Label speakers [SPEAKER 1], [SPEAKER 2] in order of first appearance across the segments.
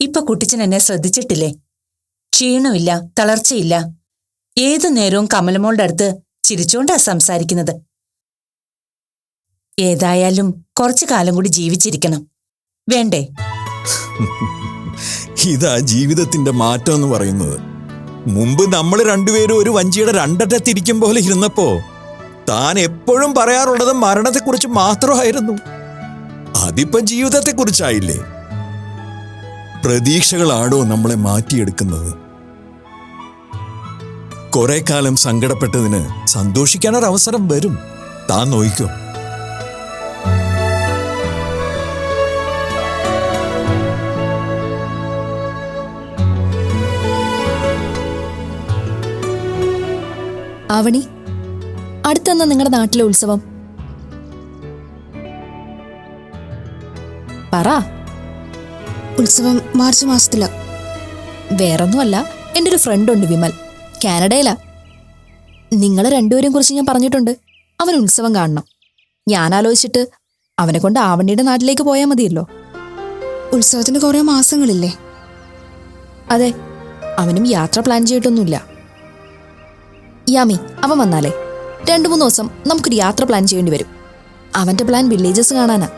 [SPEAKER 1] ഇപ്പൊ കുട്ടിച്ചൻ എന്നെ ശ്രദ്ധിച്ചിട്ടില്ലേ? ക്ഷീണമില്ല തളർച്ചയില്ല. ഏതു നേരവും കമലമോളുടെ അടുത്ത് ചിരിച്ചുകൊണ്ടാ സംസാരിക്കുന്നത്. ഏതായാലും കുറച്ചു കാലം കൂടി ജീവിച്ചിരിക്കണം. വേണ്ടേ?
[SPEAKER 2] ഇതാ ജീവിതത്തിന്റെ മാറ്റം എന്ന് പറയുന്നത്. മുമ്പ് നമ്മൾ രണ്ടുപേരും ഒരു വഞ്ചിയുടെ രണ്ടറ്റത്തിരിക്കും പോലെ ഇരുന്നപ്പോ താൻ എപ്പോഴും പറയാറുള്ളത് മരണത്തെക്കുറിച്ച് മാത്രമായിരുന്നു. അതിപ്പോ ജീവിതത്തെക്കുറിച്ചായില്ലേ? പ്രതീക്ഷകളാണോ നമ്മളെ മാറ്റിയെടുക്കുന്നത്? കുറെ കാലം സങ്കടപ്പെട്ടതിന് സന്തോഷിക്കാനൊരവസരം വരും. താൻ നോയിക്കോ.
[SPEAKER 3] ആവണി അടുത്തെന്നാ നിങ്ങളുടെ നാട്ടിലെ ഉത്സവം? പറ.
[SPEAKER 4] ഉത്സവം മാർച്ച് മാസത്തിലാ.
[SPEAKER 3] വേറൊന്നുമല്ല എന്റെ ഒരു ഫ്രണ്ട് ഉണ്ട് വിമൽ. കാനഡയിലാ. നിങ്ങളെ രണ്ടുപേരെയും കുറിച്ച് ഞാൻ പറഞ്ഞിട്ടുണ്ട്. അവൻ ഉത്സവം കാണണം. ഞാൻ ആലോചിച്ചിട്ട് അവനെ കൊണ്ട് ആവണിയുടെ നാട്ടിലേക്ക് പോയാൽ മതിയല്ലോ.
[SPEAKER 4] ഉത്സവത്തിന് കുറേ മാസങ്ങളില്ലേ?
[SPEAKER 3] അതെ അവനും യാത്ര പ്ലാൻ ചെയ്തിട്ടൊന്നുമില്ല. യാമി അവൻ വന്നാലേ. രണ്ടു മൂന്ന് ദിവസം നമുക്കൊരു യാത്ര പ്ലാൻ ചെയ്യേണ്ടി വരും. അവന്റെ പ്ലാൻ വില്ലേജസ് കാണാനാ.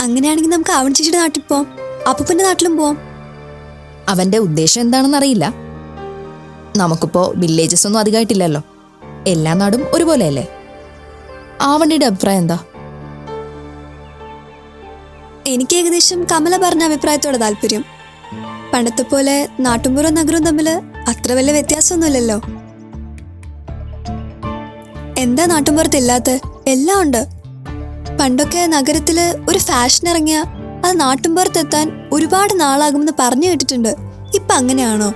[SPEAKER 5] അങ്ങനെയാണെങ്കിൽ നമുക്ക് അവൻ ചേച്ചിയുടെ നാട്ടിൽ പോവാം. അപ്പൂപ്പന്റെ നാട്ടിലും പോവാം.
[SPEAKER 3] അവന്റെ ഉദ്ദേശം എന്താണെന്ന് അറിയില്ല. നമുക്കിപ്പോ വില്ലേജസ് ഒന്നും അധികമായിട്ടില്ലല്ലോ. എല്ലാ നാടും ഒരുപോലെയല്ലേ? ആവണ്ടിയുടെ അഭിപ്രായം എന്താ?
[SPEAKER 5] എനിക്ക് ഏകദേശം കമല പറഞ്ഞ അഭിപ്രായത്തോടെ താല്പര്യം. പണ്ടത്തെ പോലെ നാട്ടുമ്പുറം നഗരവും തമ്മിൽ അത്ര വലിയ വ്യത്യാസമൊന്നുമില്ലല്ലോ. എന്താ നാട്ടുമ്പുറത്ത് ഇല്ലാത്ത? എല്ലാം ഉണ്ട്. പണ്ടൊക്കെ നഗരത്തിൽ ഒരു ഫാഷൻ ഇറങ്ങിയ അത് നാട്ടുമ്പുറത്ത് എത്താൻ ഒരുപാട് നാളാകുമെന്ന് പറഞ്ഞു കേട്ടിട്ടുണ്ട്. ഇപ്പൊ അങ്ങനെയാണോ?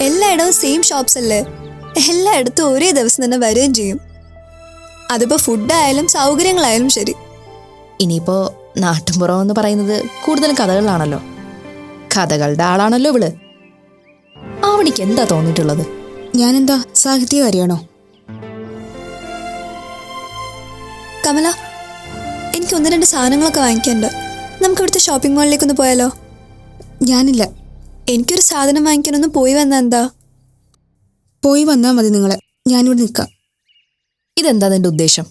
[SPEAKER 5] എല്ലായിടവും സെയിം ഷോപ്സ് അല്ലേ? എല്ലായിടത്തും ഒരേ ദിവസം തന്നെ വരികയും ചെയ്യും. അതിപ്പോ ഫുഡായാലും സൗകര്യങ്ങളായാലും ശരി.
[SPEAKER 3] ഇനിയിപ്പോ നാട്ടുമ്പുറം എന്ന് പറയുന്നത് കൂടുതലും കഥകളാണല്ലോ കഥകളുടെ ആളാണല്ലോ ഇവൾ. ആവണിക്ക് എന്താ തോന്നിയിട്ടുള്ളത്?
[SPEAKER 4] ഞാനെന്താ സാഹിത്യകാരിയാണോ?
[SPEAKER 5] കമല എനിക്ക് ഒന്ന് രണ്ട് സാധനങ്ങളൊക്കെ വാങ്ങിക്കാനുണ്ട്. നമുക്ക് ഇവിടുത്തെ ഷോപ്പിംഗ് മാളിലേക്കൊന്ന് പോയാലോ?
[SPEAKER 4] ഞാനില്ല.
[SPEAKER 5] എനിക്കൊരു സാധനം വാങ്ങിക്കാനൊന്ന് പോയി വന്നാ എന്താ?
[SPEAKER 4] പോയി വന്നാൽ മതി നിങ്ങളെ. ഞാനിവിടെ നിൽക്കാം.
[SPEAKER 3] ഇതെന്താ നിന്റെ ഉദ്ദേശം?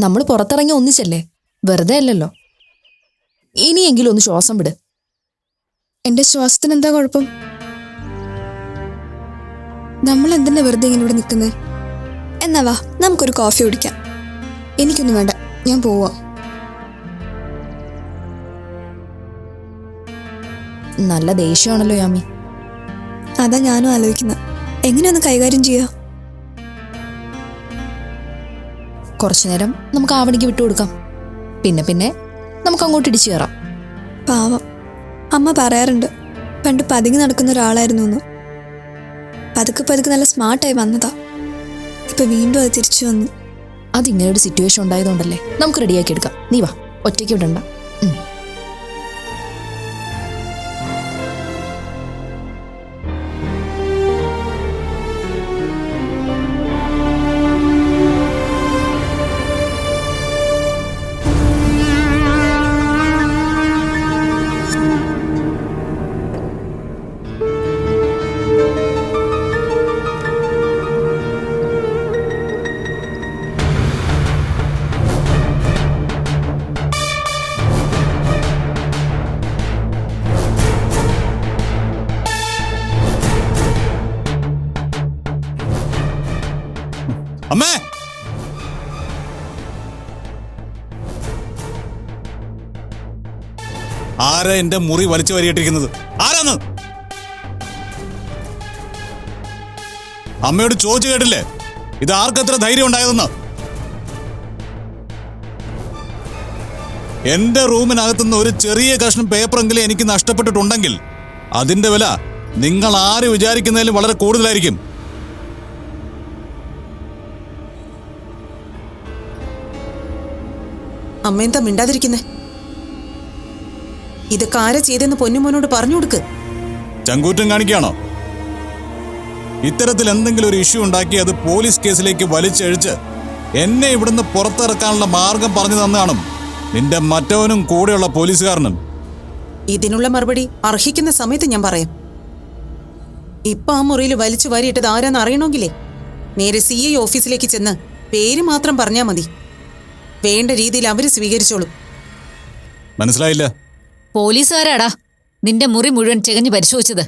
[SPEAKER 3] നമ്മൾ പുറത്തിറങ്ങി ഒന്നിച്ചല്ലേ? വെറുതെ അല്ലല്ലോ. ഇനിയെങ്കിലും ഒന്ന് ശ്വാസം വിട്.
[SPEAKER 4] എന്റെ ശ്വാസത്തിന് എന്താ കുഴപ്പം? നമ്മൾ എന്തിനാ വെറുതെ ഇങ്ങനെ ഇവിടെ നിൽക്കുന്നത്
[SPEAKER 5] എന്നാ വാ നമുക്കൊരു കോഫി കുടിക്കാം.
[SPEAKER 4] എനിക്കൊന്നും വേണ്ട. ഞാൻ പോവാ.
[SPEAKER 3] നല്ല ദേഷ്യമാണല്ലോ യാമി.
[SPEAKER 5] അതാ ഞാനും ആലോചിക്കുന്നത് എങ്ങനെയൊന്ന് കൈകാര്യം ചെയ്യുക
[SPEAKER 3] കുറച്ചു നേരം നമുക്ക് ആവണിക്ക് വിട്ടുകൊടുക്കാം പിന്നെ പിന്നെ നമുക്ക് അങ്ങോട്ട് ഇടിച്ചു കയറാം.
[SPEAKER 5] പാവം. അമ്മ പറയാറുണ്ട് പണ്ട് പതുങ്ങി നടക്കുന്ന ഒരാളായിരുന്നു എന്ന്. പതുക്കെ പതുക്കെ നല്ല സ്മാർട്ടായി വന്നതാ. ഇപ്പൊ വീണ്ടും അത് തിരിച്ചു വന്നു.
[SPEAKER 3] അതിങ്ങനെ ഒരു സിറ്റുവേഷൻ ഉണ്ടായതുകൊണ്ടല്ലേ നമുക്ക് റെഡിയാക്കി എടുക്കാം. നീ വാ. ഒറ്റയ്ക്ക് വിടണ്ട.
[SPEAKER 6] അമ്മേ! ആരാ എന്റെ മുറി വലിച്ചു വരിയിട്ടിരിക്കുന്നത് ആരാന്ന്? അമ്മയോട് ചോദിച്ചു കേട്ടില്ലേ? ഇത് ആർക്കത്ര ധൈര്യം ഉണ്ടായതെന്ന്? എന്റെ റൂമിനകത്തുനിന്ന് ഒരു ചെറിയ കഷ്ണം പേപ്പറെങ്കിലും എനിക്ക് നഷ്ടപ്പെട്ടിട്ടുണ്ടെങ്കിൽ അതിന്റെ വില നിങ്ങൾ ആര് വിചാരിക്കുന്നതിലും വളരെ കൂടുതലായിരിക്കും.
[SPEAKER 7] അമ്മ എന്താ മിണ്ടാതിരിക്കുന്നേ? ഇത് ആരാ ചെയ്തെന്ന് പൊന്നുമോനോട് പറഞ്ഞു കൊടുക്ക്.
[SPEAKER 6] ചങ്കൂറ്റം കാണിക്കുകയാണോ? ഇത്തരത്തിൽ എന്തെങ്കിലും ഒരു ഇഷ്യൂ ഉണ്ടാക്കി അത് പോലീസ് കേസിലേക്ക് വലിച്ചഴിച്ച് എന്നെ ഇവിടുന്ന് പുറത്തിറക്കാനുള്ള മാർഗം പറഞ്ഞു തന്നാണ് നിന്റെ മറ്റവനും കൂടെയുള്ള പോലീസുകാരനും.
[SPEAKER 7] ഇതിനുള്ള മറുപടി അർഹിക്കുന്ന സമയത്ത് ഞാൻ പറയാം. ഇപ്പൊ ആ മുറിയിൽ വലിച്ചു വാരിയിട്ടത് ആരാന്ന് അറിയണമെങ്കിലേ? നേരെ സി ഐ ഓഫീസിലേക്ക് ചെന്ന് പേര് മാത്രം പറഞ്ഞാൽ മതി. വേണ്ട രീതിയിൽ അവർ സ്വീകരിച്ചോളും.
[SPEAKER 6] മനസ്സിലായില്ല.
[SPEAKER 8] പോലീസുകാരാടാ. നിന്റെ മുറി മുഴുവൻ ചെകഞ്ഞു പരിശോധിച്ചത്.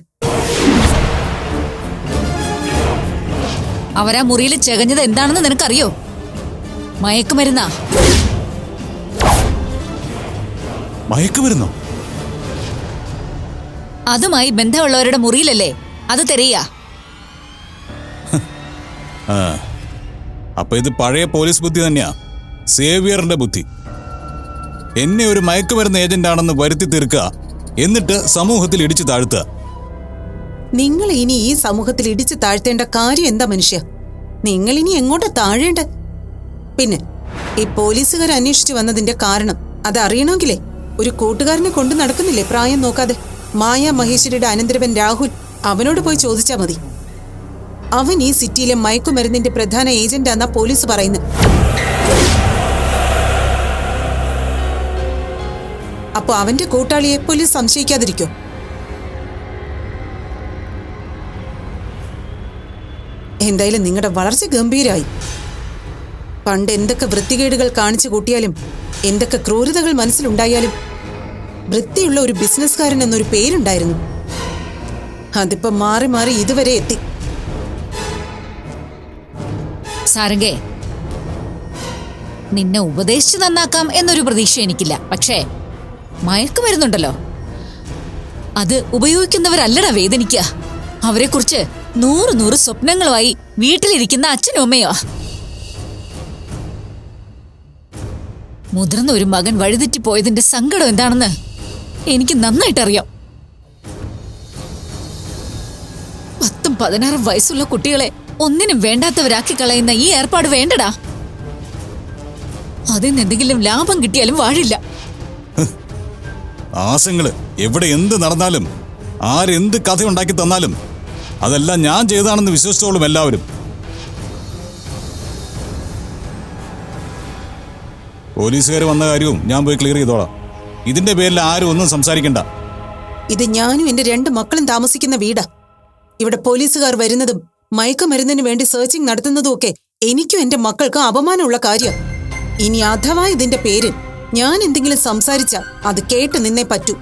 [SPEAKER 8] അവരാ മുറിയിൽ ചെകഞ്ഞത് എന്താണെന്ന് നിനക്കറിയോ? മയക്കുമരുന്നാ.
[SPEAKER 6] മയക്കുമരുന്നോ?
[SPEAKER 8] അതുമായി ബന്ധമുള്ളവരുടെ മുറിയിലല്ലേ? അത് തെരയാ.
[SPEAKER 6] ആ. അപ്പൊ ഇത് പഴയ പോലീസ് ബുദ്ധി തന്നെയാ. സേവിയറിന്റെ ബുദ്ധി. എന്നെ ഒരു മയക്കുമരുന്ന് ഏജന്റാണെന്ന് വരുത്തി തീർക്കുക എന്നിട്ട് സമൂഹത്തിൽ ഇടിച്ചു താഴ്ത്തുക.
[SPEAKER 7] നിങ്ങൾ ഇനി ഈ സമൂഹത്തിൽ ഇടിച്ചു താഴ്ത്തേണ്ട കാര്യം എന്താ മനുഷ്യ? നിങ്ങൾ ഇനി എങ്ങോട്ടാ താഴേണ്ട? പിന്നെ ഈ പോലീസുകാർ അന്വേഷിച്ചു വന്നതിന്റെ കാരണം അത് അറിയണമെങ്കിലേ? ഒരു കൂട്ടുകാരനെ കൊണ്ട് നടക്കുന്നില്ലേ പ്രായം നോക്കാതെ? മായ മഹേശ്വരിയുടെ അനന്തരവൻ രാഹുൽ അവനോട് പോയി ചോദിച്ചാ മതി. അവൻ ഈ സിറ്റിയിലെ മയക്കുമരുന്നിന്റെ പ്രധാന ഏജന്റാന്നാ പോലീസ് പറയുന്നത്. അപ്പൊ അവന്റെ കൂട്ടാളിയെ പോലീസ് സംശയിക്കാതിരിക്കോ. എന്തായാലും നിങ്ങളുടെ വളർച്ച ഗംഭീരായി. പണ്ട് എന്തൊക്കെ വൃത്തികേടുകൾ കാണിച്ചു കൂട്ടിയാലും എന്തൊക്കെ ക്രൂരതകൾ മനസ്സിലുണ്ടായാലും വൃത്തിയുള്ള ഒരു ബിസിനസ്സുകാരൻ എന്നൊരു പേരുണ്ടായിരുന്നു. അതിപ്പോ മാറി മാറി ഇതുവരെ എത്തി.
[SPEAKER 8] സാരംഗേ നിന്നെ ഉപദേശിച്ചു നന്നാക്കാം എന്നൊരു പ്രതീക്ഷ എനിക്കില്ല. പക്ഷേ മയക്കുമരുന്നുണ്ടല്ലോ അത് ഉപയോഗിക്കുന്നവരല്ലട വേദനിക്കുക അവരെക്കുറിച്ച് നൂറ് നൂറ് സ്വപ്നങ്ങളുമായി വീട്ടിലിരിക്കുന്ന അച്ഛനും അമ്മയോ മുതിർന്ന ഒരു മകൻ വഴിതെറ്റിപ്പോയതിന്റെ സങ്കടം എന്താണെന്ന് എനിക്ക് നന്നായിട്ടറിയാം. പത്തും പതിനാറും വയസ്സുള്ള കുട്ടികളെ ഒന്നിനും വേണ്ടാത്തവരാക്കി കളയുന്ന ഈ ഏർപ്പാട് വേണ്ടടാ. അതിന് എന്തെങ്കിലും ലാഭം കിട്ടിയാലും വാഴില്ല.
[SPEAKER 6] ആശങ്ങൾ എവിടെ എന്ത് നടന്നാലും ആരെന്ത് കഥ ഉണ്ടാക്കി തന്നാലും അതെല്ലാം ഞാൻ ചെയ്താണെന്ന് വിശ്വസിച്ചോളും എല്ലാവരും. പോലീസുകാർ വന്ന കാര്യവും ഞാൻ പോയി ക്ലിയർ ചെയ്തോളാം. ഇതിന്റെ പേരിൽ ആരും ഒന്നും സംസാരിക്കണ്ട.
[SPEAKER 7] ഇത് ഞാനും എന്റെ രണ്ട് മക്കളും താമസിക്കുന്ന വീടാ. ഇവിടെ പോലീസുകാർ വരുന്നതും മയക്കുമരുന്നിന് വേണ്ടി സെർച്ചിങ് നടത്തുന്നതും ഒക്കെ എനിക്കും എന്റെ മക്കൾക്കും അപമാനമുള്ള കാര്യം. ഇനി അഥവാ ഇതിന്റെ പേര് ഞാൻ എന്തെങ്കിലും സംസാരിച്ചാൽ അത് കേട്ട് നിന്നേ പറ്റൂ.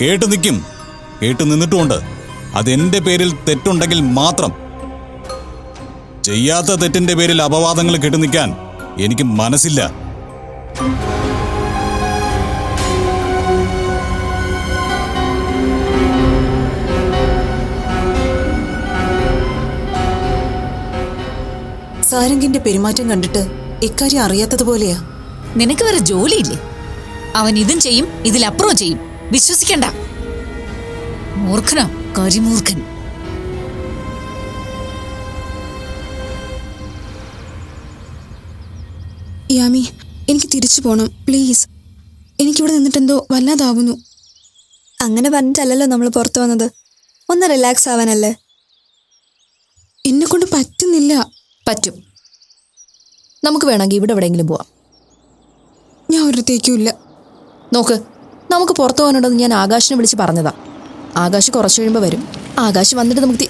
[SPEAKER 6] കേട്ട് നിൽക്കും കേട്ട് നിന്നിട്ടുമുണ്ട്. അതെന്റെ പേരിൽ തെറ്റുണ്ടെങ്കിൽ മാത്രം. ചെയ്യാത്ത തെറ്റിന്റെ പേരിൽ അപവാദങ്ങൾ കെട്ടു നിൽക്കാൻ എനിക്ക് മനസ്സില്ല.
[SPEAKER 7] സാരംഗിന്റെ പെരുമാറ്റം കണ്ടിട്ട് ഇക്കാര്യം അറിയാത്തതുപോലെയാ.
[SPEAKER 8] നിനക്ക് വേറെ ജോലിയില്ലേ? അവൻ ഇതും ചെയ്യും ഇതിലപ്പുറവും ചെയ്യും. വിശ്വസിക്കണ്ട. മൂർഖനോ കരിമൂർഖൻ.
[SPEAKER 4] യാമി എനിക്ക് തിരിച്ചു പോണം. പ്ലീസ്. എനിക്കിവിടെ നിന്നിട്ടെന്തോ വല്ലാതാവുന്നു.
[SPEAKER 5] അങ്ങനെ പറഞ്ഞിട്ടല്ലല്ലോ നമ്മൾ പുറത്തു വന്നത്. ഒന്ന് റിലാക്സ് ആവാനല്ലേ?
[SPEAKER 4] എന്നെ കൊണ്ട് പറ്റുന്നില്ല.
[SPEAKER 3] പറ്റും. നമുക്ക് വേണമെങ്കിൽ ഇവിടെ എവിടെയെങ്കിലും പോവാം.
[SPEAKER 4] ഞാൻ ഒരിടത്തേക്കും ഇല്ല.
[SPEAKER 3] നോക്ക് നമുക്ക് പുറത്തു പോകാനുണ്ടെന്ന് ഞാൻ ആകാശിനെ വിളിച്ച് പറഞ്ഞതാ. ആകാശ് കുറച്ച് കഴിയുമ്പോൾ വരും. ആകാശ് വന്നിട്ട് നമുക്ക്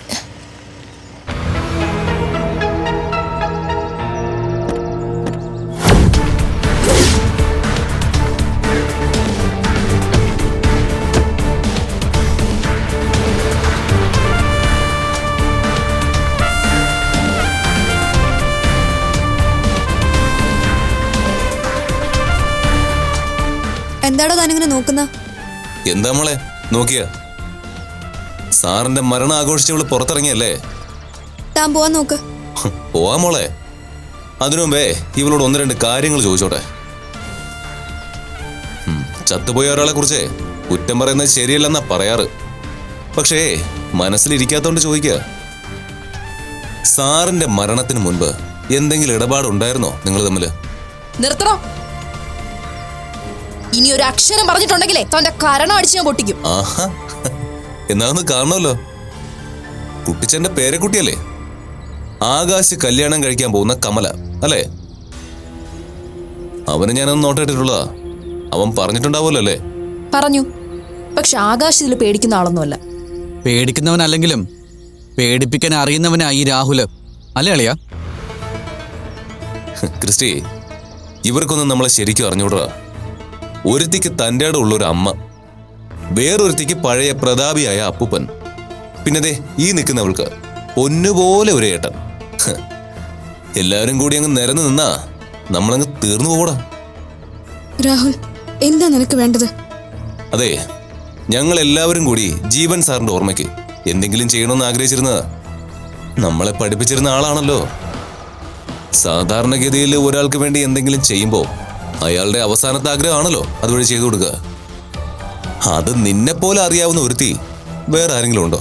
[SPEAKER 5] എന്താടോ താനിങ്ങനെ നോക്കുന്ന?
[SPEAKER 9] എന്താ മോളെ? നോക്കിയ? സാറിന്റെ മരണം ആഘോഷിച്ചവൾ പുറത്തിറങ്ങിയല്ലേ?
[SPEAKER 5] താൻ പോവാൻ നോക്ക്.
[SPEAKER 9] പോവാ മോളെ. അതിനു മുമ്പേ ഇവളോട് ഒന്ന് രണ്ട് കാര്യങ്ങൾ ചോദിച്ചോട്ടെ. ചത്തുപോയ ഒരാളെ കുറിച്ച് കുറ്റം പറയുന്നത് ശരിയല്ലെന്നാ പറയാറ്. പക്ഷേ മനസ്സിലിരിക്കാത്തോണ്ട് ചോദിക്കുക സാറിന്റെ മരണത്തിന് മുൻപ് എന്തെങ്കിലും ഇടപാടുണ്ടായിരുന്നോ നിങ്ങൾ തമ്മിൽ?
[SPEAKER 3] നിർത്തണോ? ഇനി ഒരു അക്ഷരം പറഞ്ഞിട്ടുണ്ടെങ്കിലേ തന്റെ കരണം അടിച്ച് ഞാൻ പൊട്ടിക്കും.
[SPEAKER 9] ആഹാ. എന്നാ ഒന്ന് കാണണമല്ലോ. കുട്ടിച്ചന്റെ പേരക്കുട്ടിയല്ലേ? ആകാശ് കല്യാണം കഴിക്കാൻ പോകുന്ന കമല അല്ലേ? അവന് ഞാനൊന്ന് നോട്ടിട്ടുള്ളതാ അവൻ പറഞ്ഞിട്ടുണ്ടാവുമല്ലോ അല്ലേ?
[SPEAKER 3] പറഞ്ഞു. പക്ഷെ ആകാശ് ഇതിൽ പേടിക്കുന്ന ആളൊന്നുമല്ല.
[SPEAKER 10] പേടിക്കുന്നവൻ അല്ലെങ്കിലും പേടിപ്പിക്കാൻ അറിയുന്നവനാ ഈ രാഹുൽ. അല്ലേ അളിയാ?
[SPEAKER 9] ക്രിസ്റ്റി ഇവർക്കൊന്നും നമ്മളെ ശരിക്കും അറിഞ്ഞൂടാ ഒരുത്തിക്ക് തന്റെ ഉള്ള ഒരു അമ്മ വേറൊരുത്തിക്ക് പഴയ പ്രതാപിയായ അപ്പൂപ്പൻ. പിന്നെ ദേ ഈ നിൽക്കുന്നവൾക്ക് പൊന്നുപോലെ ഒരു ഏട്ടൻ. എല്ലാവരും കൂടി അങ്ങ് നിരന്ന് നിന്നാ നമ്മളങ്ങ് തീർന്നു പോകൂടാ.
[SPEAKER 4] രാഹുൽ എന്താ നിനക്ക് വേണ്ടത്?
[SPEAKER 9] അതെ ഞങ്ങൾ എല്ലാവരും കൂടി ജീവൻ സാറിന്റെ ഓർമ്മയ്ക്ക് എന്തെങ്കിലും ചെയ്യണമെന്ന് ആഗ്രഹിച്ചിരുന്നത് നമ്മളെ പഠിപ്പിച്ചിരുന്ന ആളാണല്ലോ. സാധാരണഗതിയിൽ ഒരാൾക്ക് വേണ്ടി എന്തെങ്കിലും ചെയ്യുമ്പോൾ അയാളുടെ അവസാനത്തെ ആഗ്രഹമാണല്ലോ അതുവഴി ചെയ്തു കൊടുക്കുക. അത് നിന്നെ പോലെ അറിയാവുന്ന ഒരുത്തി വേറെ ആരെങ്കിലും ഉണ്ടോ?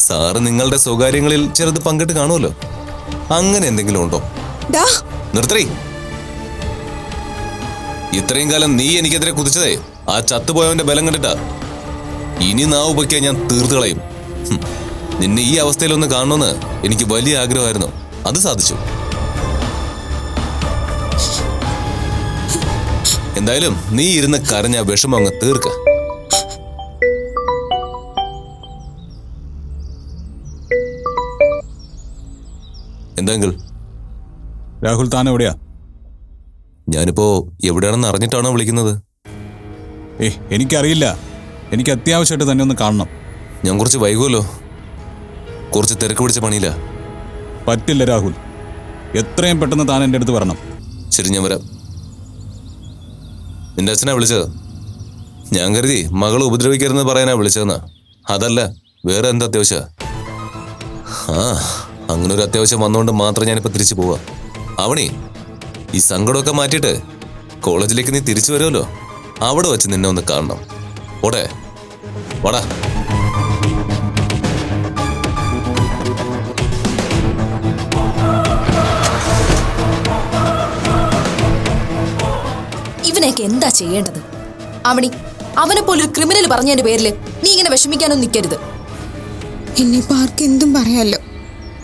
[SPEAKER 9] സാറ് നിങ്ങളുടെ സ്വകാര്യങ്ങളിൽ ചിലത് പങ്കിട്ട് കാണുമല്ലോ. അങ്ങനെ എന്തെങ്കിലും ഉണ്ടോ? നിർത്തറി ഇത്രയും കാലം നീ എനിക്കെതിരെ കുതിച്ചതേ. ആ ചത്തുപോയവന്റെ ബലം കണ്ടിട്ടാ. ഇനി നാവ് പൊക്കിയാ ഞാൻ തീർത്തു കളയും. നിന്നെ ഈ അവസ്ഥയിലൊന്ന് കാണണമെന്ന് എനിക്ക് വലിയ ആഗ്രഹമായിരുന്നു. അത് സാധിച്ചു. എന്തായാലും നീ ഇരുന്ന് കരഞ്ഞ വിഷമം അങ്ങ് തീർക്ക. എന്തെങ്കിൽ?
[SPEAKER 6] രാഹുൽ താൻ എവിടെയാ?
[SPEAKER 9] ഞാനിപ്പോ എവിടെയാണെന്ന് അറിഞ്ഞിട്ടാണോ വിളിക്കുന്നത്.
[SPEAKER 6] ഏ എനിക്കറിയില്ല. എനിക്ക് അത്യാവശ്യമായിട്ട് തന്നെ ഒന്ന് കാണണം.
[SPEAKER 9] ഞാൻ കുറച്ച് വൈകുമല്ലോ കുറച്ച് തിരക്ക് പിടിച്ച പണിയില്ല
[SPEAKER 6] പറ്റില്ല രാഹുൽ. എത്രയും പെട്ടെന്ന് താൻ എന്റെ അടുത്ത് വരണം.
[SPEAKER 9] ശരി ഞാൻ വരാം. നിന്റെ അച്ഛനാ വിളിച്ചത്? ഞാൻ കരുതി മകൾ ഉപദ്രവിക്കരുതെന്ന് പറയാനാ വിളിച്ചതെന്ന്. അതല്ല വേറെ എന്താ അത്യാവശ്യ? ആ അങ്ങനെ ഒരു അത്യാവശ്യം വന്നുകൊണ്ട് മാത്രം ഞാനിപ്പോ തിരിച്ചു പോവാ. അവണി ഈ സങ്കടമൊക്കെ മാറ്റിയിട്ട് കോളേജിലേക്ക് നീ തിരിച്ചു വരുമല്ലോ? അവിടെ വെച്ച് നിന്നെ ഒന്ന് കാണണം. ഓടെ വാടാ.
[SPEAKER 3] ഇവനെയൊക്കെ എന്താ ചെയ്യേണ്ടത്? അവണി അവനെ പോലെ ഒരു ക്രിമിനൽ പറഞ്ഞതിന്റെ പേരിൽ നീ ഇങ്ങനെ വിഷമിക്കാനൊന്നും നിൽക്കരുത്
[SPEAKER 4] ഇനിയിപ്പോ ആർക്ക് എന്തും പറയാമല്ലോ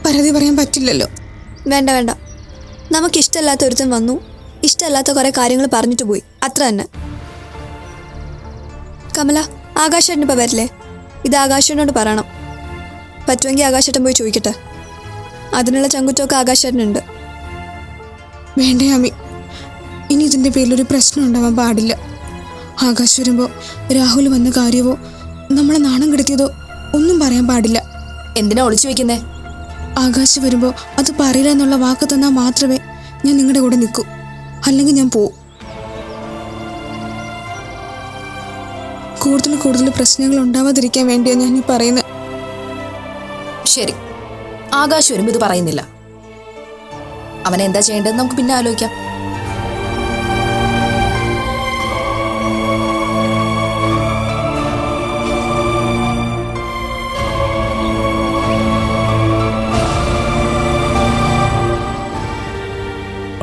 [SPEAKER 4] പരാതി പറയാൻ പറ്റില്ലല്ലോ.
[SPEAKER 5] വേണ്ട വേണ്ട. നമുക്ക് ഇഷ്ടമല്ലാത്ത ഒരുത്തൻ വന്നു. ഇഷ്ടമല്ലാത്ത കുറെ കാര്യങ്ങൾ പറഞ്ഞിട്ട് പോയി. അത്ര തന്നെ. കമല ആകാശേട്ടൻ ഇപ്പൊ വരില്ലേ? ഇത് ആകാശേട്ടനോട് പറയണം. പറ്റുമെങ്കിൽ ആകാശേട്ടൻ പോയി ചോദിക്കട്ടെ. അതിനുള്ള ചങ്കുറ്റമൊക്കെ ആകാശേട്ടനുണ്ട്.
[SPEAKER 4] വേണ്ടേ അമ്മി ഇനി ഇതിന്റെ പേരിൽ ഒരു പ്രശ്നം ഉണ്ടാവാൻ പാടില്ല. ആകാശ് വരുമ്പോൾ രാഹുൽ വന്ന കാര്യവോ നമ്മളെ നാണം കെടുത്തിയതോ ഒന്നും പറയാൻ പാടില്ല.
[SPEAKER 3] എന്തിനാ ഒളിച്ചു വെക്കുന്നേ?
[SPEAKER 4] ആകാശ് വരുമ്പോൾ അത് പറയില്ല എന്നുള്ള വാക്ക് തന്നാൽ മാത്രമേ ഞാൻ നിങ്ങളുടെ കൂടെ നിൽക്കൂ. അല്ലെങ്കിൽ ഞാൻ പോവും. കൂടുതൽ കൂടുതൽ പ്രശ്നങ്ങൾ ഉണ്ടാവാതിരിക്കാൻ വേണ്ടിയാണ് ഞാൻ ഈ പറയുന്നത്
[SPEAKER 3] ശരി. ആകാശ് വരുമ്പോൾ ഇത് പറയുന്നില്ല. അവനെന്താ ചെയ്യേണ്ടതെന്ന് ചെയ്യേണ്ടത് നമുക്ക് പിന്നെ ആലോചിക്കാം.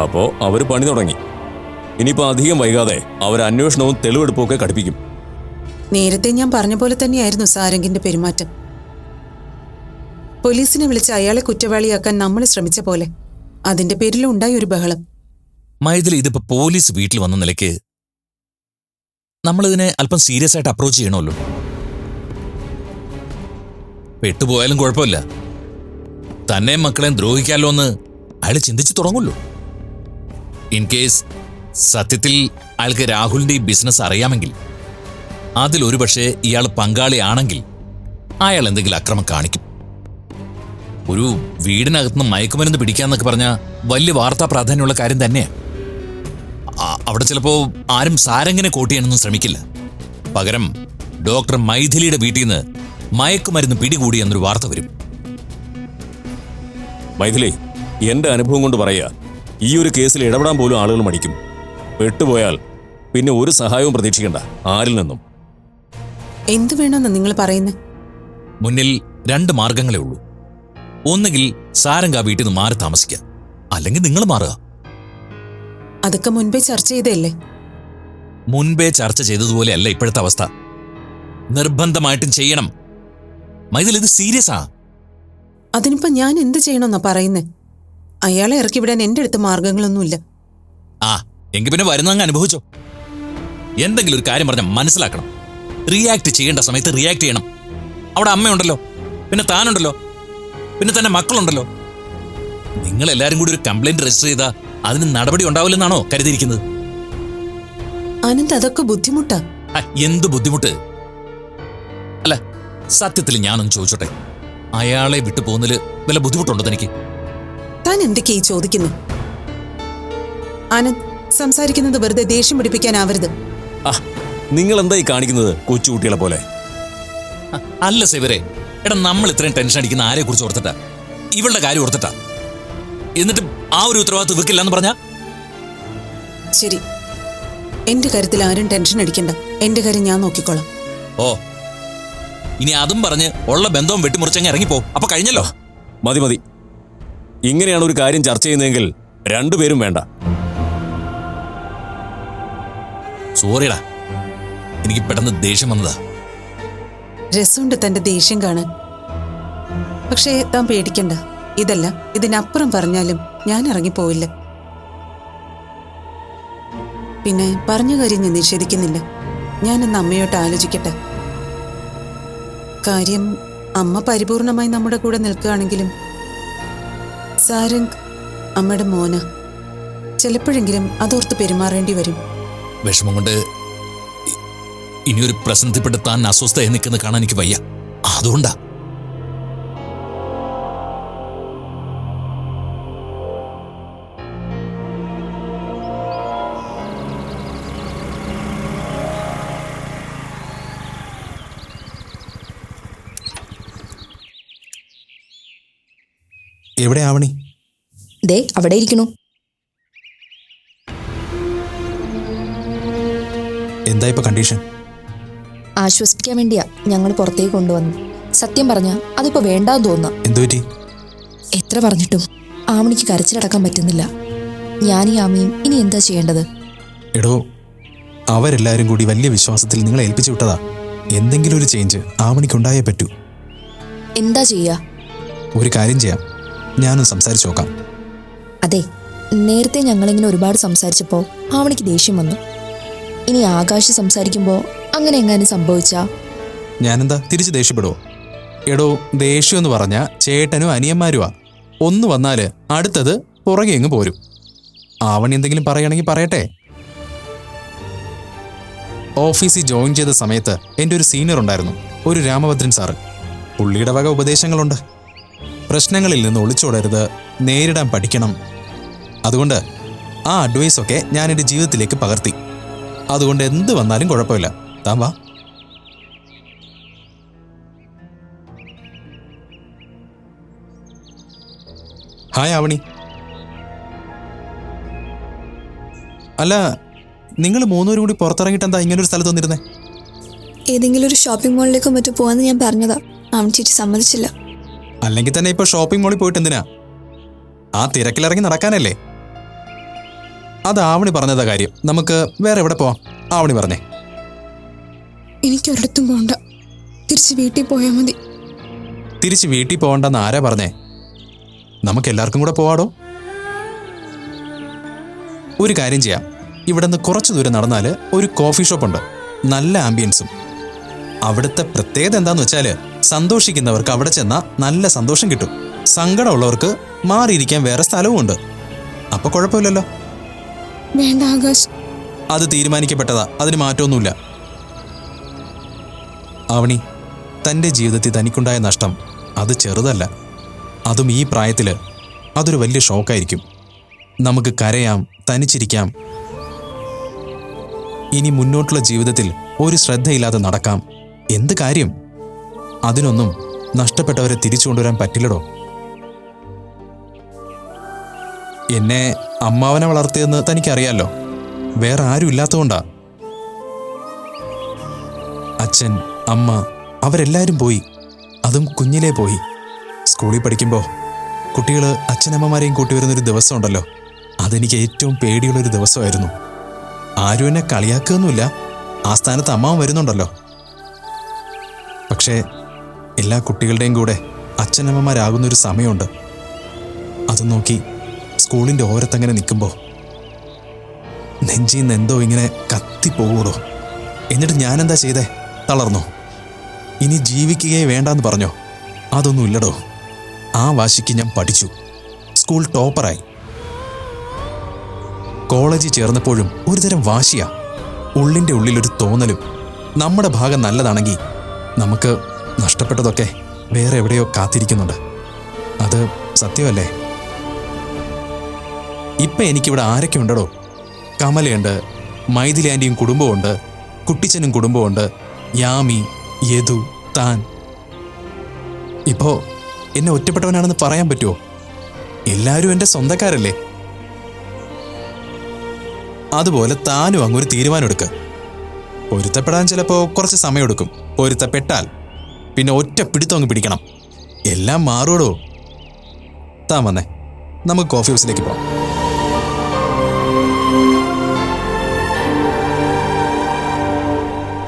[SPEAKER 11] അപ്പോ അവർ പണി തുടങ്ങി. ഇനിയിപ്പോ അധികം വൈകാതെ അവർ അന്വേഷണവും തെളിവെടുപ്പും ഒക്കെ കടുപ്പിക്കും
[SPEAKER 7] നേരത്തെ ഞാൻ പറഞ്ഞ പോലെ തന്നെയായിരുന്നു സാരംഗിന്റെ പെരുമാറ്റം. പോലീസിനെ വിളിച്ച് അയാളെ കുറ്റവാളിയാക്കാൻ നമ്മൾ ശ്രമിച്ച പോലെ അതിന്റെ പേരിലും ഉണ്ടായി ഒരു ബഹളം.
[SPEAKER 12] മൈഥിലി ഇതിപ്പോ പോലീസ് വീട്ടിൽ വന്ന നിലയ്ക്ക് നമ്മളിതിനെ അല്പം സീരിയസ് ആയിട്ട് അപ്രോച്ച് ചെയ്യണമല്ലോ. പെട്ടുപോയാലും കുഴപ്പമില്ല. തന്നെ മക്കളെയും ദ്രോഹിക്കാലോ എന്ന് അയാൾ ചിന്തിച്ചു തുടങ്ങുമല്ലോ. ഇൻ കേസ് സത്യത്തിൽ അയാൾക്ക് രാഹുലിന്റെ ബിസിനസ് അറിയാമെങ്കിൽ അതിൽ ഒരുപക്ഷെ ഇയാൾ പങ്കാളിയാണെങ്കിൽ അയാൾ എന്തെങ്കിലും അക്രമം കാണിക്കും. ഒരു വീടിനകത്തുനിന്ന് മയക്കുമരുന്ന് പിടിക്കാന്നൊക്കെ പറഞ്ഞ വലിയ വാർത്താ പ്രാധാന്യമുള്ള കാര്യം തന്നെയാണ് അവിടെ ചിലപ്പോൾ ആരും സാരംഗിനെ കോട്ട് ശ്രമിക്കില്ല. പകരം ഡോക്ടർ മൈഥിലിയുടെ വീട്ടിൽ നിന്ന് മയക്കുമരുന്ന് പിടികൂടി എന്നൊരു വാർത്ത വരും.
[SPEAKER 11] മൈഥിലി എന്റെ അനുഭവം കൊണ്ട് പറയാ ഈ ഒരു കേസിൽ ഇടപെടാൻ പോലും ആളുകൾ മടിക്കും. പെട്ടുപോയാൽ പിന്നെ ഒരു സഹായവും പ്രതീക്ഷിക്കണ്ട ആരിൽ നിന്നും.
[SPEAKER 7] എന്തു വേണമെന്ന് നിങ്ങൾ പറയുന്നത്
[SPEAKER 12] മുന്നിൽ രണ്ട് മാർഗങ്ങളേ ഉള്ളൂ. ഒന്നുകിൽ സാരംഗ വീട്ടിൽ നിന്ന് മാറി താമസിക്കാം. അല്ലെങ്കിൽ നിങ്ങൾ മാറുക.
[SPEAKER 7] അതൊക്കെ മുൻപേ ചർച്ച ചെയ്തല്ലേ
[SPEAKER 12] മുൻപേ ചർച്ച ചെയ്തതുപോലെയല്ല ഇപ്പോഴത്തെ അവസ്ഥ. നിർബന്ധമായിട്ടും ചെയ്യണം. മൈതിൽ ഇത് സീരിയസ്. ആ
[SPEAKER 7] അതിനിപ്പോ ഞാൻ എന്ത് ചെയ്യണമെന്നാ പറയുന്നേ? അയാളെ ഇറക്കി വിടാൻ എന്റെ അടുത്ത് മാർഗങ്ങളൊന്നുമില്ല.
[SPEAKER 12] ആ എങ്കിൽ പിന്നെ വരുന്നങ്ങ് അനുഭവിച്ചോ? എന്തെങ്കിലും ഒരു കാര്യം പറഞ്ഞാൽ മനസ്സിലാക്കണം. റിയാക്ട് ചെയ്യേണ്ട സമയത്ത് റിയാക്ട് ചെയ്യണം. അവിടെ അമ്മയുണ്ടല്ലോ പിന്നെ താനുണ്ടല്ലോ പിന്നെ തന്നെ മക്കളുണ്ടല്ലോ. നിങ്ങൾ എല്ലാരും കൂടി ഒരു കംപ്ലൈന്റ് രജിസ്റ്റർ ചെയ്താൽ അതിന് നടപടി ഉണ്ടാവില്ലെന്നാണോ കരുതിയിരിക്കുന്നത്?
[SPEAKER 7] അനന്ത് അതൊക്കെ ബുദ്ധിമുട്ടാ.
[SPEAKER 12] എന്ത് ബുദ്ധിമുട്ട്? അല്ല സത്യത്തിൽ ഞാനൊന്ന് ചോദിച്ചോട്ടെ? അയാളെ വിട്ടു പോകുന്നതിൽ വല്ല ബുദ്ധിമുട്ടുണ്ടോ തനിക്ക്?
[SPEAKER 7] താൻ എന്തൊക്കെയാ ഈ ചോദിക്കുന്നു? ആനന്ദ് സംസാരിക്കുന്നത് വെറുതെ ദേഷ്യം പിടിപ്പിക്കാനാവരുത്.
[SPEAKER 11] നിങ്ങൾ ഈ കാണിക്കുന്നത് കൊച്ചുകുട്ടികളെ പോലെ?
[SPEAKER 12] അല്ല സെവരെ എടാ നമ്മൾ ഇത്രയും ടെൻഷൻ അടിക്കുന്ന ആരെ കുറിച്ച് ഓർത്തിട്ടാ? ഇവളുടെ കാര്യം ഓർത്തിട്ടാ? എന്നിട്ട് ആ ഒരു ഉത്തരവാദിത്വം ഇവക്കില്ല എന്ന് പറഞ്ഞാ?
[SPEAKER 7] ശരി. എന്റെ കാര്യത്തിൽ ആരും ടെൻഷൻ അടിക്കണ്ട. എന്റെ കാര്യം ഞാൻ നോക്കിക്കോളാം.
[SPEAKER 12] ഓ ഇനി അതും പറഞ്ഞ് ഉള്ള ബന്ധവും വെട്ടിമുറിച്ചങ്ങ് ഇറങ്ങിപ്പോ. അപ്പൊ കഴിഞ്ഞല്ലോ?
[SPEAKER 11] മതി മതി. ഇങ്ങനെയാണ് ഒരു കാര്യം ചർച്ച ചെയ്യുന്നതെങ്കിൽ രണ്ടുപേരും വേണ്ട.
[SPEAKER 12] സോറിയടാ. എനിക്ക് പെട്ടെന്ന് ദേഷ്യം വന്നതാ.
[SPEAKER 7] രസമുണ്ട് തന്റെ ദേഷ്യം കാണാൻ. പക്ഷേ താൻ പേടിക്കണ്ട. ഇതല്ല ഇതിനപ്പുറം പറഞ്ഞാലും ഞാൻ ഇറങ്ങിപ്പോവില്ല. പിന്നെ പറഞ്ഞ കാര്യം ഞാൻ നിഷേധിക്കുന്നില്ല. ഞാനൊന്ന് അമ്മയോട്ട് ആലോചിക്കട്ടെ. കാര്യം അമ്മ പരിപൂർണമായി നമ്മുടെ കൂടെ നിൽക്കുകയാണെങ്കിലും സാരംഗ് അമ്മയുടെ മോന. ചിലപ്പോഴെങ്കിലും അതോർത്ത് പെരുമാറേണ്ടി വരും.
[SPEAKER 12] വിഷമം കൊണ്ട് ഇനിയൊരു പ്രശ്നത്തിൽപ്പെട്ട് താൻ അസ്വസ്ഥയായി നിൽക്കുന്ന കാണാൻ എനിക്ക് വയ്യ. അതുകൊണ്ടാ.
[SPEAKER 13] എവിടെ ആവണി?
[SPEAKER 3] ദേ അവിടെ ഇരിക്കണു
[SPEAKER 13] എന്താ ഇപ്പൊ കണ്ടീഷൻ
[SPEAKER 3] ആശ്വസിപ്പിക്കാൻ വേണ്ടിയാ ഞങ്ങൾ പുറത്തേക്ക് കൊണ്ടുവന്നു സത്യം പറഞ്ഞ അതിപ്പോ വേണ്ടാന്ന് തോന്നുന്നു. എത്ര പറഞ്ഞിട്ടും ആമണിക്ക് കരച്ചിലടക്കാൻ പറ്റുന്നില്ല. ഞാനീ ആമയും ഇനി എന്താ ചെയ്യേണ്ടത്?
[SPEAKER 13] എടോ അവരെല്ലാരും കൂടി വലിയ വിശ്വാസത്തിൽ നിങ്ങളെ ഏൽപ്പിച്ചു വിട്ടതാ. എന്തെങ്കിലും ഒരു ചേഞ്ച് ആവണിക്കുണ്ടായേ പറ്റൂ.
[SPEAKER 3] എന്താ ചെയ്യാ?
[SPEAKER 13] ഒരു കാര്യം ചെയ്യാം. ഞാനൊന്ന് സംസാരിച്ചു നോക്കാം.
[SPEAKER 3] അതെ നേരത്തെ ഞങ്ങളിങ്ങനെ ഒരുപാട് സംസാരിച്ചപ്പോൾ ആവണിക്ക് ദേഷ്യം വന്നു. ഇനി ആകാശ് സംസാരിക്കുമ്പോൾ അങ്ങനെ എങ്ങാനും സംഭവിച്ചാ?
[SPEAKER 13] ഞാനെന്താ തിരിച്ച് ദേഷ്യപ്പെടുവോ? എടോ ദേഷ്യം എന്ന് പറഞ്ഞ ചേട്ടനും അനിയന്മാരുമാ ഒന്ന് വന്നാൽ അടുത്തത് പുറകെ എങ്ങ് പോരും. ആവണി എന്തെങ്കിലും പറയുകയാണെങ്കിൽ പറയട്ടെ? ഓഫീസിൽ ജോയിൻ ചെയ്ത സമയത്ത് എന്റെ ഒരു സീനിയർ ഉണ്ടായിരുന്നു ഒരു രാമഭദ്രൻ സാറ്. പുള്ളിയുടെ വക ഉപദേശങ്ങളുണ്ട്. പ്രശ്നങ്ങളിൽ നിന്ന് ഒളിച്ചോടരുത്. നേരിടാൻ പഠിക്കണം. അതുകൊണ്ട് ആ അഡ്വൈസൊക്കെ ഞാൻ എന്റെ ജീവിതത്തിലേക്ക് പകർത്തി. അതുകൊണ്ട് എന്ത് വന്നാലും കുഴപ്പമില്ല. താൻ വാ. ഹായ് ആവണി. അല്ല നിങ്ങൾ മൂന്നുപേരും കൂടി പുറത്തിറങ്ങിയിട്ട് എന്താ ഇങ്ങനെ ഒരു സ്ഥലത്ത് വന്നിരുന്നേ?
[SPEAKER 5] ഏതെങ്കിലും ഒരു ഷോപ്പിംഗ് മാളിലേക്കോ മറ്റോ പോകാമെന്ന് ഞാൻ പറഞ്ഞതാ. അവൻ ചേച്ചി സമ്മതിച്ചില്ല.
[SPEAKER 13] അല്ലെങ്കിൽ തന്നെ ഇപ്പൊ ഷോപ്പിംഗ് മോളിൽ പോയിട്ട് എന്തിനാ ആ തിരക്കിലിറങ്ങി നടക്കാനല്ലേ? അത് ആവണി പറഞ്ഞതാ കാര്യം. നമുക്ക് വേറെ എവിടെ പോവാം? ആവണി പറഞ്ഞേ.
[SPEAKER 4] എനിക്കൊരിടത്തും പോണ്ട. തിരിച്ച് വീട്ടിൽ പോയാൽ മതി.
[SPEAKER 13] തിരിച്ച് വീട്ടിൽ പോകണ്ടെന്ന് ആരാ പറഞ്ഞേ? നമുക്ക് എല്ലാവർക്കും കൂടെ പോവാടോ? ഒരു കാര്യം ചെയ്യാം. ഇവിടെ നിന്ന് കുറച്ച് ദൂരം നടന്നാൽ ഒരു കോഫി ഷോപ്പ് ഉണ്ട് നല്ല ആംബിയൻസും അവിടുത്തെ പ്രത്യേകത എന്താന്ന് വെച്ചാൽ സന്തോഷിക്കുന്നവർക്ക് അവിടെ ചെന്നാൽ നല്ല സന്തോഷം കിട്ടും. സങ്കടമുള്ളവർക്ക് മാറിയിരിക്കാൻ വേറെ സ്ഥലവും ഉണ്ട് അപ്പൊ കുഴപ്പമില്ലല്ലോ.
[SPEAKER 4] വേണ്ട ആകാശ്.
[SPEAKER 13] അത് തീരുമാനിക്കപ്പെട്ടതാ. അതിന് മാറ്റമൊന്നുമില്ല. അവണി തന്റെ ജീവിതത്തിൽ തനിക്കുണ്ടായ നഷ്ടം അത് ചെറുതല്ല. അതും ഈ പ്രായത്തിൽ അതൊരു വലിയ ഷോക്കായിരിക്കും. നമുക്ക് കരയാം തനിച്ചിരിക്കാം. ഇനി മുന്നോട്ടുള്ള ജീവിതത്തിൽ ഒരു ശ്രദ്ധയില്ലാതെ നടക്കാം. എന്ത് കാര്യം? അതിനൊന്നും നഷ്ടപ്പെട്ടവരെ തിരിച്ചു കൊണ്ടുവരാൻ പറ്റില്ലടോ. എന്നെ അമ്മാവനെ വളർത്തിയെന്ന് തനിക്കറിയാലോ. വേറെ ആരും ഇല്ലാത്തതുകൊണ്ടാ. അച്ഛൻ അമ്മ അവരെല്ലാവരും പോയി. അതും കുഞ്ഞിലേ പോയി. സ്കൂളിൽ പഠിക്കുമ്പോൾ കുട്ടികൾ അച്ഛനമ്മമാരെയും കൂട്ടി വരുന്നൊരു ദിവസമുണ്ടല്ലോ. അതെനിക്ക് ഏറ്റവും പേടിയുള്ളൊരു ദിവസമായിരുന്നു. ആരും എന്നെ കളിയാക്കുകയൊന്നുമില്ല. ആ സ്ഥാനത്ത് അമ്മാവൻ വരുന്നുണ്ടല്ലോ. പക്ഷേ എല്ലാ കുട്ടികളുടെയും കൂടെ അച്ഛനമ്മമാരാകുന്നൊരു സമയമുണ്ട്. അത് നോക്കി സ്കൂളിന്റെ ഓരത്തങ്ങനെ നിൽക്കുമ്പോൾ നെഞ്ചിൽ നിന്ന് എന്തോ ഇങ്ങനെ കത്തിപ്പോകൂടോ എന്നിട്ട് ഞാനെന്താ ചെയ്തേ? തളർന്നോ. ഇനി ജീവിക്കുകയേ വേണ്ടെന്ന് പറഞ്ഞോ. അതൊന്നും ഇല്ലടോ. ആ വാശിക്ക് ഞാൻ പഠിച്ചു. സ്കൂൾ ടോപ്പറായി. കോളേജിൽ ചേർന്നപ്പോഴും ഒരുതരം വാശിയാ. ഉള്ളിന്റെ ഉള്ളിലൊരു തോന്നലും. നമ്മുടെ ഭാഗം നല്ലതാണെങ്കിൽ നമുക്ക് നഷ്ടപ്പെട്ടതൊക്കെ വേറെ എവിടെയോ കാത്തിരിക്കുന്നുണ്ട്. അത് സത്യമല്ലേ? ഇപ്പം എനിക്കിവിടെ ആരൊക്കെ ഉണ്ടടോ കമലയുണ്ട് മൈഥിലി ആന്റിയും കുടുംബമുണ്ട് കുട്ടിച്ചനും കുടുംബമുണ്ട് യാമി യദു താൻ. ഇപ്പോൾ എന്നെ ഒറ്റപ്പെട്ടവനാണെന്ന് പറയാൻ പറ്റുമോ എല്ലാവരും എന്റെ സ്വന്തക്കാരല്ലേ? അതുപോലെ താനും അങ്ങൊരു തീരുമാനമെടുക്കുക പൊരുത്തപ്പെടാൻ ചിലപ്പോൾ കുറച്ച് സമയമെടുക്കും. പൊരുത്തപ്പെട്ടാൽ. പിന്നെ ഒറ്റ പിടുത്തം അങ്ങ് പിടിക്കണം. എല്ലാം മാറുമടോ താൻ വന്നേ. നമുക്ക് കോഫി ഹൗസിലേക്ക് പോവാം.